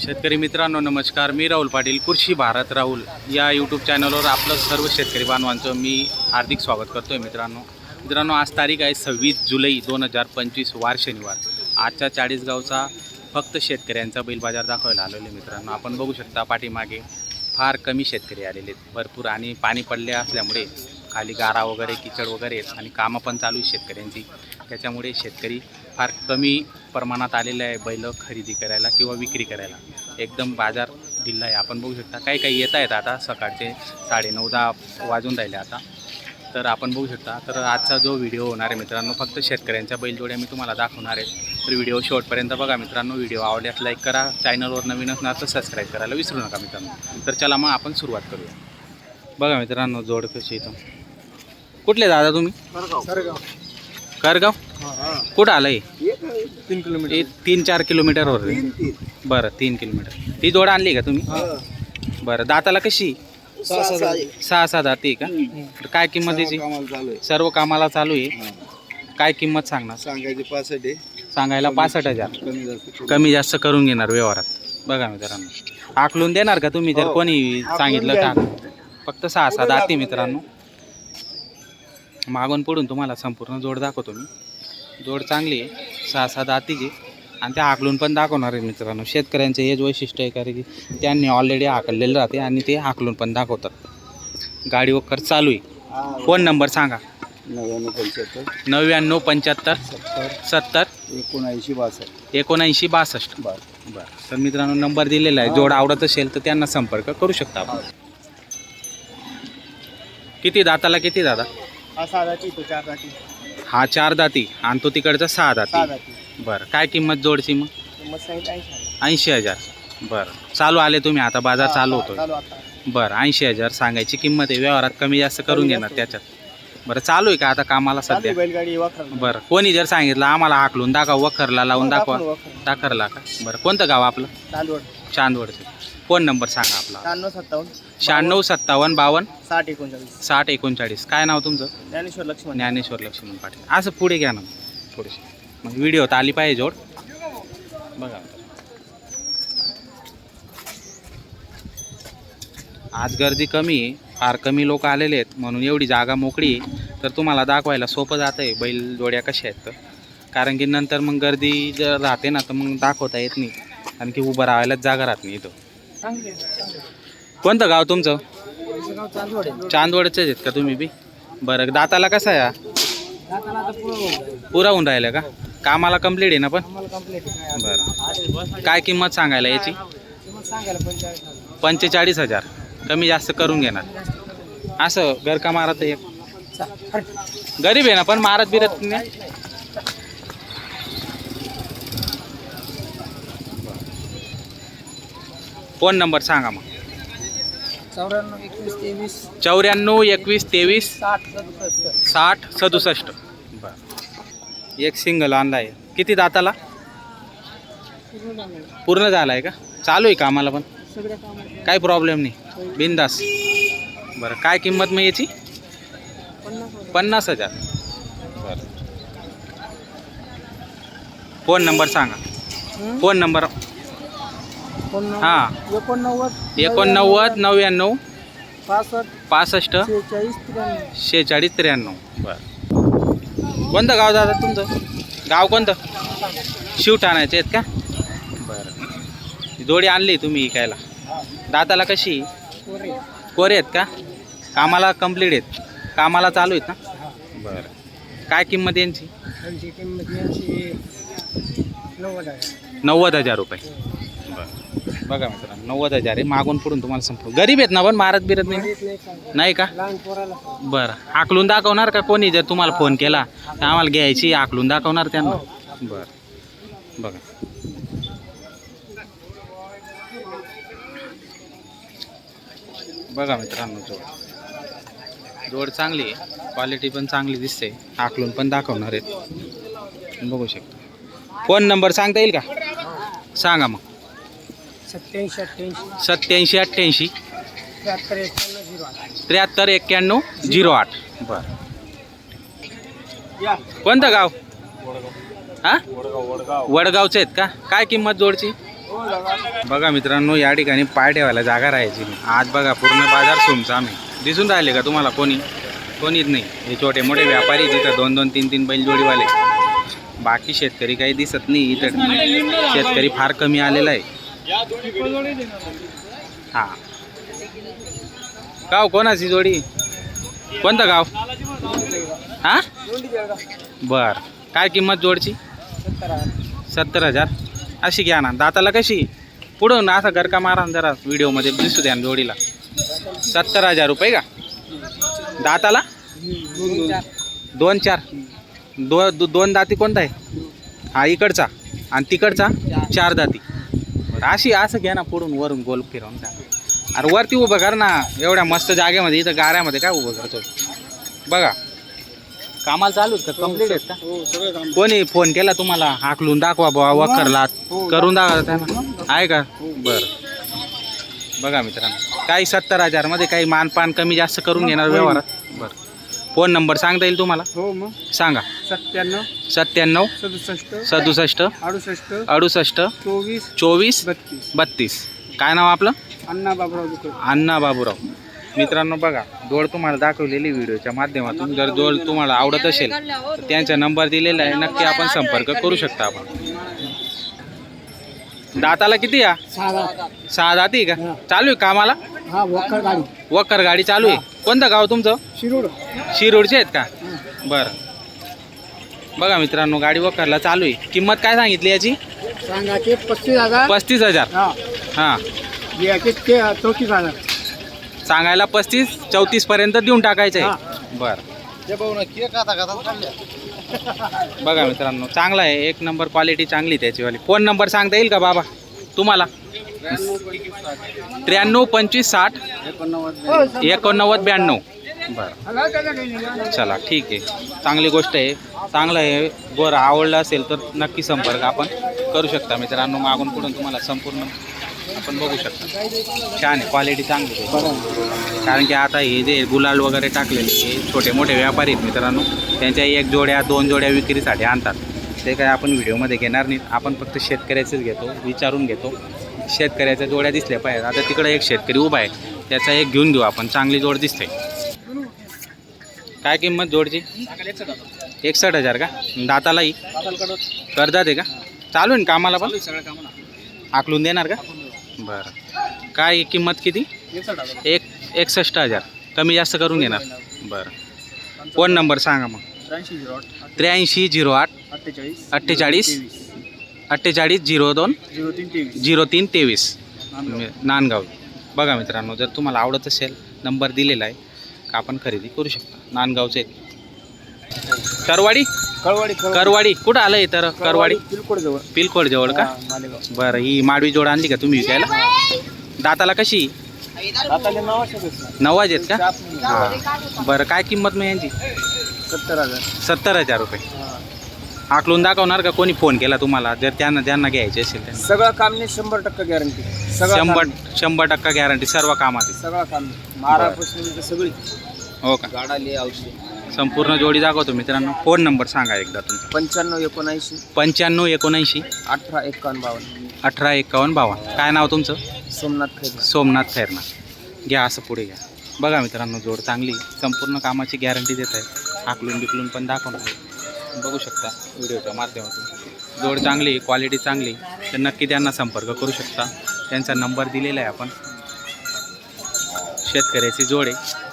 शेतकरी मित्रांनो नमस्कार. मी राहुल पाटील कृषी भारत राहुल. या यूट्यूब चॅनलवर आपलं सर्व शेतकरी बांधवांचं मी हार्दिक स्वागत करतो आहे मित्रांनो. मित्रांनो आज तारीख आहे सव्वीस जुलै दोन हजार पंचवीस वार शनिवार. आजच्या चाळीसगावचा फक्त शेतकऱ्यांचा बैल बाजार दाखवायला आलेलो आहे मित्रांनो. आपण बघू शकता पाठीमागे फार कमी शेतकरी आलेले आहेत. भरपूर आणि पाणी पडले असल्यामुळे खाली गारा वगैरे किचड वगैरे आहेत आणि कामं पण चालू आहेत शेतकऱ्यांची. त्याच्यामुळे शेतकरी फार कमी प्रमाणात आलेले आहे बैल खरेदी करायला किंवा विक्री करायला. एकदम बाजार ढिल्ला आहे. आपण बघू शकता काही काही येत आहेत आता सकाळचे साडेनऊ दहा वाजून राहिले आता. तर आपण बघू शकता तर आजचा जो व्हिडिओ होणार आहे मित्रांनो फक्त शेतकऱ्यांच्या बैलजोड्या मी तुम्हाला दाखवणार आहे. तर व्हिडिओ शेवटपर्यंत बघा मित्रांनो व्हिडिओ आवडल्यास लाईक करा. चॅनलवर नवीन असणार तर सबस्क्राईब करायला विसरू नका मित्रांनो. तर चला मग आपण सुरुवात करूया. बघा मित्रांनो जोड कशी इथं. कुठले दादा तुम्ही? करगाव कुठं आलं हे तीन किलोमीटर. तीन चार किलोमीटरवर आहे. बरं तीन किलोमीटर. ती जोड आणली का तुम्ही? बरं दाताला कशी? सहा सहा दाती. का? तर काय किंमत याची? कामाला चालू आहे. सर्व कामाला चालू आहे. काय किंमत सांगणार? सांगायचे पासष्ट आहे. सांगायला पासष्ट हजार. कमी जास्त कमी जास्त करून घेणार व्यवहारात. बघा मित्रांनो. आकलून देणार का तुम्ही? जर हो. कोणी सांगितलं का फक्त सहा सहा दाती मित्रांनो. मागून पुढून तुम्हाला संपूर्ण जोड दाखवतो मी. जोड चांगली आहे. सहा सहा दातीची आणि त्या आकलून पण दाखवणार आहे मित्रांनो. शेतकऱ्यांचं हेच वैशिष्ट्य आहे कारण की त्यांनी ऑलरेडी आकललेलं राहते आणि ते आकलून पण दाखवतात. गाडी वक्कर चालू आहे. फोन नंबर सांगा. नव्याण्णव पंच्याहत्तर. नव्याण्णव पंच्याहत्तर. सत्तर. एकोणऐंशी बासष्ट. एकोणऐंशी बासष्ट. बर बरं. तर मित्रांनो नंबर दिलेला आहे. जोड आवडत असेल तर त्यांना संपर्क करू शकता आपण. किती दाताला किती दादा? हा तो चार हा चार दाती आणि तो तिकडचा सहा सहा दाती. जाती बरं. काय किंमत जोडची मग? किंमत सांगितलं ऐंशी ऐंशी हजार. बरं. चालू आले तुम्ही आता? बाजार चालू होतो चालू आता. बरं. ऐंशी हजार सांगायची किंमत आहे. व्यवहारात कमी जास्त करून घेणार त्याच्यात. बरं चालू आहे का आता कामाला चालू सध्या? बैलगाडी वाखर. बरं. कोणी जर सांगितलं आम्हाला हाकलून दाखवा वखरला लावून दाखवा दाखवा. दाखरला का? बरं. कोणतं गाव आपलं? चालवड चांदवडचं. फोन नंबर सांगा आपला? शहाण्णव सत्तावन्न. शहाण्णव सत्तावन्न बावन्न? साठ एकोणचाळीस. साठ एकोणचाळीस. काय नाव तुमचं? ज्ञानेश्वर लक्ष्मण. ज्ञानेश्वर लक्ष्मण पाटील. असं पुढे घ्या ना. थोडीशी. मग व्हिडिओत आली पाहिजे जोड. बघा. आज गर्दी कमी आहे. फार कमी लोक आलेले आहेत. म्हणून एवढी जागा मोकळी आहे. तर तुम्हाला दाखवायला सोपं जातं आहे बैल जोड्या कशा आहेत तर. कारण की नंतर मग गर्दी जर राहते ना तर मग दाखवता येत नाही. कारण की उभं राहायलाच जागा राहत नाही इथं. कोणतं गाव तुमचं? चांदवडचेच आहेत का तुम्ही बी? बरं दाताला कसा आहे हा? पुरा होऊन राहिलं. का? कामाला कंप्लीट आहे ना पण? बरं. काय किंमत सांगायला याची? पंचेचाळीस हजार. कमी जास्त करून घेणार. असं घर का मारत एक. गरीब आहे ना पण मारत बिरत नाही. फोन नंबर सांगा मग. चौऱ्याण्णव एकवीस तेवीस चौऱ्याण्णव एकवीस तेवीस साठ सदुसष्ट. साठ सदुसष्ट. बरं. एक सिंगल आणला आहे किती दाताला? पूर्ण झाला आहे का? चालू आहे कामाला पण. सगळ्या कामात काही प्रॉब्लेम नाही. बिंदास. बरं. काय किंमत मग याची? पन्नास पन्नास हजार. बरं. फोन नंबर सांगा. फोन नंबर हां. एकोणनव्वद एकोणनव्वद नव्याण्णव पासष्ट पासष्ट शेहेचाळीस त्र्याण्णव. शेहेचाळीस त्र्याण्णव. बरं. कोणतं गाव दादा तुमचं? गाव कोणतं? शिवठाण्याचे आहेत का? बरं. जोडी आणली तुम्ही इकायला. दाताला कशी? कोरे कोरे आहेत का? कामाला कंप्लीट आहेत. कामाला चालू आहेत ना? बरं. काय किंमत यांची? त्यांची किंमत यांची नव्वद आहे. नव्वद हजार रुपये. बघा मित्रांनो नव्वद हजार आहे. मागून पुढून तुम्हाला संपूर्ण गरीब आहेत ना पण मारत बिरत नाही? नाही का? बरं. आकलून दाखवणार का कोणी? जर तुम्हाला फोन केला तर आम्हाला घ्यायची. आकलून दाखवणार त्यांना. बरं. बघा. बघा मित्रांनो जोड. जोड चांगली आहे. क्वालिटी पण चांगली दिसते. आकलून पण दाखवणार आहेत. बघू शकता. फोन नंबर सांगता येईल का? सांगा मग. सत्याऐंशी अठ्ठ्याऐंशी. सत्याऐंशी अठ्ठ्याऐंशी. त्र्याहत्तर एक्क्याण्णव झिरो आठ. त्र्याहत्तर एक्क्याण्णव झिरो आठ. बरं. कोणतं गाव? हा? वडगावचे आहेत का? काय किंमत जोडची? बघा मित्रांनो या ठिकाणी पाय ठेवायला जागा राहायची नाही. आज बघा पूर्ण बाजार सोमचा आम्ही. दिसून राहिले का तुम्हाला कोणी? कोणीच नाही. हे छोटे मोठे व्यापारी तिथं दोन दोन तीन तीन बैलजोडीवाले बाकी शेतकरी काही दिसत नाही इथं. शेतकरी फार कमी आलेला आहे. हा. गाव कोणाची जोडी? कोणतं गाव? हा? बर. काय किंमत जोडची? सत्तर हजार. अशी घ्या ना. दाताला कशी? पुढून असा गरका मारा जरा व्हिडिओमध्ये. दिसू द्या ना जोडीला. सत्तर हजार रुपये का? दाताला? दोन चार. दो दोन दाती कोणता आहे? हा इकडचा. आणि तिकडचा? चार दाती. अशी असं घ्या ना पुढून वरून गोल फिरवून द्या अरे वरती उभं कर ना. एवढ्या मस्त जागेमध्ये इथं गाऱ्यामध्ये काय उभं करतो बघा. कामाला चालू आहेत का? कंप्लीट आहेत का? हो कोणी फोन केला तुम्हाला? हाकलून दाखवा बुवा वखरला करून दाखवा त्यांना. आहे का? बरं. बघा मित्रांनो. काही सत्तर हजारमध्ये काही मानपान कमी जास्त करून घेणार व्यवहारात. फोन नंबर सांगता येईल तुम्हाला? हो मग. सांगा. सत्त्याण्णव. सत्त्याण्णव. सदुसष्ट. सदुसष्ट. अडुसष्ट. अडुसष्ट. चोवीस. चोवीस. बत्तीस. बत्तीस. काय नाव आपलं? अण्णा बाबराव दुकर अण्णा बाबूराव. मित्रांनो बघा जोड तुम्हाला दाखवलेली व्हिडिओच्या माध्यमातून जर जोड तुम्हाला आवडत असेल तर त्यांचा नंबर दिलेला आहे. नक्की आपण संपर्क करू शकता आपण. दाताला किती या? सहा दाती. का? चालू आहे कामाला? हा गाडी. वक्कर गाडी चालू आहे. कोणतं गाव तुमचं? शिरूड शिरोडचे आहेत का? बरं. बघा मित्रांनो गाडी वक्करला चालू आहे. किंमत काय सांगितली याची? सांगाचे पस्तीस हजार. पस्तीस हजार. हा. हां. ते चौतीस हजार. सांगायला पस्तीस चौतीस पर्यंत देऊन टाकायचं. आहे बरं. बघा मित्रांनो चांगला आहे. एक नंबर क्वालिटी चांगली त्याचीवाली. फोन नंबर सांगता येईल का बाबा? तुम्हाला? त्र्याण्णव पंचवीस साठ एकोणनव्वद ब्याण्णव. बरं चला ठीक आहे. चांगली गोष्ट आहे. चांगलं आहे. गोर आवडलं असेल तर नक्की संपर्क आपण करू शकता मित्रांनो. मागून पुढून तुम्हाला संपूर्ण आपण बघू शकता. छान आहे. क्वालिटी चांगली आहे. कारण की आता हे जे गुलाल वगैरे टाकलेले हे छोटे मोठे व्यापारी आहेत मित्रांनो. त्यांच्या एक जोड्या दोन जोड्या विक्रीसाठी आणतात. ते काय आपण व्हिडिओमध्ये घेणार नाहीत. आपण फक्त शेतकऱ्याचंच घेतो विचारून घेतो. शेतकऱ्याच्या जोड्या दिसल्या पाहिजे आता तिकडे एक शेतकरी उभा आहे. त्याचा एक घेऊन घेऊ आपण. चांगली जोड दिसते. काय किंमत जोडची? एकसष्ट हजार का? दातालाही कर्जात आहे का? चालू आहे ना कामाला पण? आकलून देणार का? बरं. काय किंमत किती? एक एकसष्ट हजार. कमी जास्त करून घेणार. बरं. फोन नंबर सांगा मग. त्र्याऐंशी झिरो आठ. अठ्ठेचाळीस. अठ्ठेचाळीस. अठ्ठेचाळीस झिरो दोन. झिरो तीन तेवीस. झिरो तीन तेवीस. नांदगाव. बघा मित्रांनो जर तुम्हाला आवडत असेल नंबर दिलेला आहे का आपण खरेदी करू शकता. नांदगावचे. करवाडी? कळवाडी करवाडी. कुठं आलं आहे तर करवाडी बिलकुल जवळ पिलकोड जवळ का? बरं ही माडवी जोड आणली का तुम्ही विकायला? दाताला कशी? नवाज आहेत का? बरं काय किंमत मग यांची? सत्तर हजार. सत्तर हजार रुपये. आकलून दाखवणार का? कोणी फोन केला तुम्हाला? जर त्यांना त्यांना घ्यायचे असेल त्यांना सगळं काम नाही शंभर टक्के गॅरंटी शंभर शंभर टक्का गॅरंटी सर्व कामाची सगळं काम मारापासून तर सगळी. हो का? गाडाली औषध. संपूर्ण जोडी दाखवतो मित्रांनो. फोन नंबर सांगा एकदा तुमचा. पंच्याण्णव एकोणऐंशी. पंच्याण्णव एकोणऐंशी. अठरा एकावन्न बावन्न. अठरा एकावन्न बावन्न. काय नाव तुमचं? सोमनाथ खैर सोमनाथ खैरना घ्या असं पुढे घ्या. बघा मित्रांनो जोड चांगली. संपूर्ण कामाची गॅरंटी देत आहे. आकलून बिकलून पण दाखवणार बघू शकता व्हिडिओच्या माध्यमातून. जोड चांगली क्वालिटी चांगली तर नक्की त्यांना संपर्क करू शकता. त्यांचा नंबर दिलेला आहे आपण. शेतकऱ्याची जोड आहे.